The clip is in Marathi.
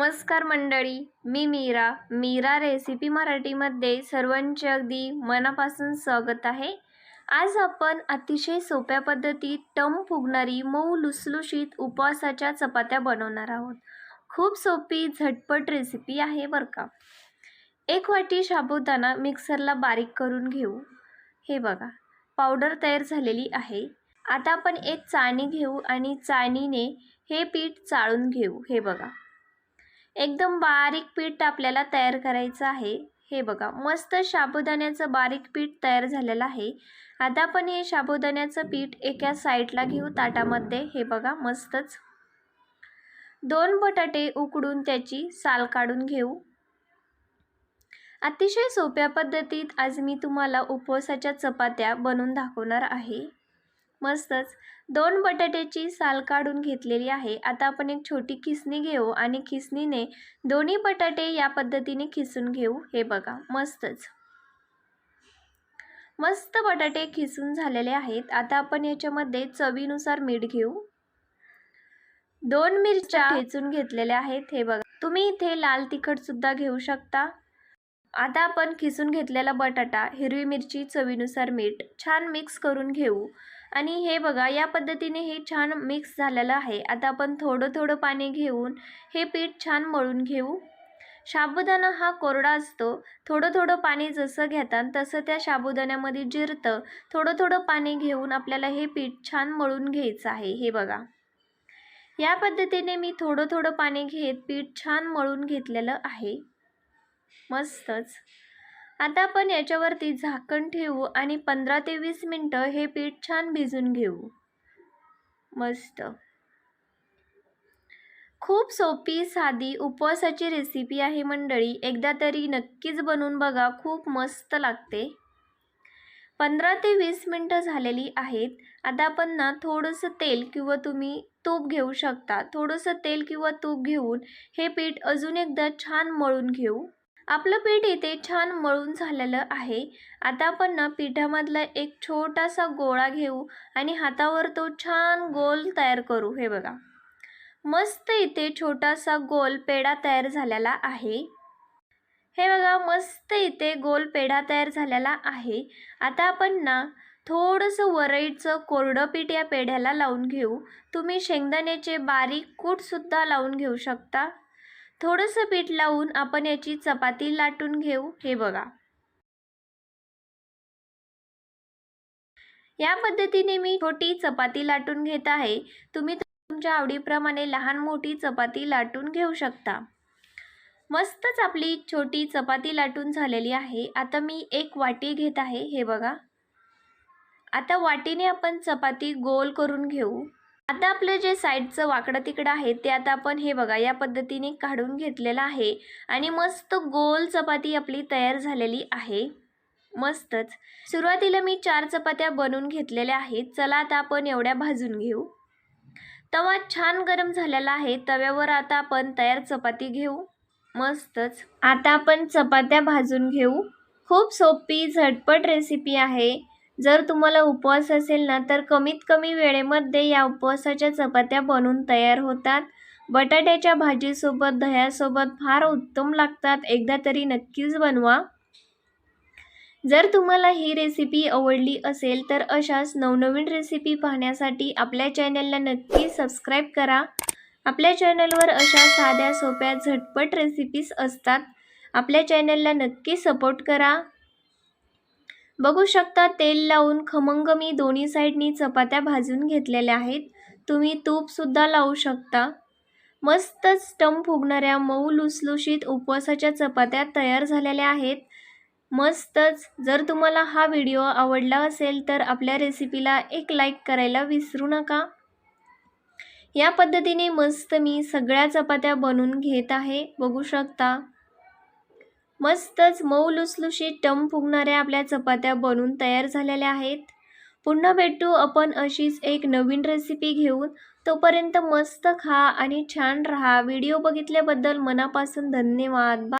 नमस्कार मंडळी मी मीरा. मीरा रेसिपी मराठीमध्ये सर्वांचे अगदी मनापासून स्वागत आहे. आज आपण अतिशय सोप्या पद्धतीत टम फुगणारी मऊ लुसलुशीत उपवासाच्या चपात्या बनवणार आहोत. खूप सोपी झटपट रेसिपी आहे बरं का. एक वाटी साबुदाणा मिक्सरला बारीक करून घेऊ. हे बघा पावडर तयार झालेली आहे. आता आपण एक चाळणी घेऊ आणि चाळणीने हे पीठ चाळून घेऊ. हे बघा एकदम बारीक पीठ आपल्याला तयार करायचं आहे. हे बघा मस्त साबुदाण्याचं बारीक पीठ तयार झालेलं आहे. आता आपण हे साबुदाण्याचं पीठ एका साईडला घेऊ ताटामध्ये. हे बघा मस्तच. दोन बटाटे उकडून त्याची साल काढून घेऊ. अतिशय सोप्या पद्धतीत आज मी तुम्हाला उपवासाच्या चपात्या बनवून दाखवणार आहे. मस्तच. दोन बटाट्याची साल काढून घेतलेली आहे. आता आपण एक छोटी खिसणी घेऊ आणि खिसणीने दोन्ही बटाटे या पद्धतीने खिसून घेऊ. हे बघा मस्तच. मस्त बटाटे खिसून झालेले आहेत. आता आपण याच्यामध्ये चवीनुसार मीठ घेऊ. दोन मिरच्या ठेचून घेतलेल्या आहेत. हे बघा तुम्ही इथे लाल तिखट सुद्धा घेऊ शकता. आता आपण खिसून घेतलेला बटाटा हिरवी मिरची चवीनुसार मीठ छान मिक्स करून घेऊ. आणि हे बघा या पद्धतीने हे छान मिक्स झालेलं आहे. आता आपण थोडं थोडं पाणी घेऊन हे पीठ छान मळून घेऊ. साबुदाणा हा कोरडा असतो. थोडं थोडं पाणी जसं घेतात तसं त्या साबुदाण्यामध्ये जिरतं. थोडं थोडं पाणी घेऊन आपल्याला हे पीठ छान मळून घ्यायचं आहे. हे बघा. या पद्धतीने मी थोडं थोडं पाणी घेत पीठ छान मळून घेतलेलं आहे. मस्तच. आता आपण याच्यावरती झाकण ठेवू आणि पंधरा ते वीस मिनटं हे पीठ छान भिजून घेऊ. मस्त. खूप सोपी साधी उपवासाची रेसिपी आहे मंडळी. एकदा तरी नक्कीच बनवून बघा खूप मस्त लागते. पंधरा ते वीस मिनटं झालेली आहेत. आता आपण ना थोडंसं तेल किंवा तुम्ही तूप घेऊ शकता. थोडंसं तेल किंवा तूप घेऊन हे पीठ अजून एकदा छान मळून घेऊ. आपलं पीठ इथे छान मळून झालेलं आहे. आता आपण ना पिठामधला एक छोटासा गोळा घेऊ आणि हातावर तो छान गोल तयार करू हे बघा. मस्त इथे छोटासा गोल पेढा तयार झालेला आहे. हे बघा मस्त इथे गोल पेढा तयार झालेला आहे. आता आपण ना थोडंसं वरईचं कोरडं पीठ या पेढ्याला लावून घेऊ. तुम्ही शेंगदाण्याचे बारीक कूटसुद्धा लावून घेऊ शकता. थोडंसं पीठ लावून आपण याची चपाती लाटून घेऊ. हे बघा. या पद्धतीने मी छोटी चपाती लाटून घेत आहे. तुम्ही तुमच्या आवडीप्रमाणे लहान मोठी चपाती लाटून घेऊ शकता. मस्तच आपली छोटी चपाती लाटून झालेली आहे. आता मी एक वाटी घेत आहे. हे बघा. आता वाटीने आपण चपाती गोल करून घेऊ. आता आपलं जे साईडचं वाकडं तिकडं आहे ते आता आपण हे बघा या पद्धतीने काढून घेतलेलं आहे. आणि मस्त गोल चपाती आपली तयार झालेली आहे. मस्तच. सुरुवातीला मी चार चपात्या बनवून घेतलेल्या आहेत. चला आता आपण एवढ्या भाजून घेऊ. तवा छान गरम झालेला आहे. तव्यावर आता आपण तयार चपाती घेऊ. मस्तच. आता आपण चपात्या भाजून घेऊ. खूप सोपी झटपट रेसिपी आहे. जर तुम्हाला उपवास असेल ना तर कमीत कमी वेळेमध्ये या उपवासाच्या चपात्या बनवून तयार होतात. बटाट्याच्या भाजीसोबत दह्यासोबत फार उत्तम लागतात. एकदा तरी नक्कीच बनवा. जर तुम्हाला ही रेसिपी आवडली असेल तर अशाच नवनवीन रेसिपी पाहण्यासाठी आपल्या चॅनलला नक्की सबस्क्राईब करा. आपल्या चॅनलवर अशा साध्या सोप्या झटपट रेसिपीज असतात. आपल्या चॅनलला नक्की सपोर्ट करा. बघू शकता तेल लावून खमंग मी दोन्ही साईडनी चपात्या भाजून घेतलेल्या आहेत. तुम्ही तूपसुद्धा लावू शकता. मस्तच स्टम फुगणाऱ्या मऊ लुसलुशीत उपवासाच्या चपात्या तयार झालेल्या आहेत. मस्तच. जर तुम्हाला हा व्हिडिओ आवडला असेल तर आपल्या रेसिपीला एक लाईक करायला विसरू नका. या पद्धतीने मस्त मी सगळ्या चपात्या बनवून घेत आहे. बघू शकता. मस्तच मऊ लुसलुशीत टम फुगणाऱ्या आपल्या चपात्या बनून तयार झालेल्या आहेत. पुन्हा भेटू आपण अशीच एक नवीन रेसिपी घेऊन. तोपर्यंत मस्त खा आणि छान राहा. व्हिडिओ बघितल्याबद्दल मनापासून धन्यवाद. बा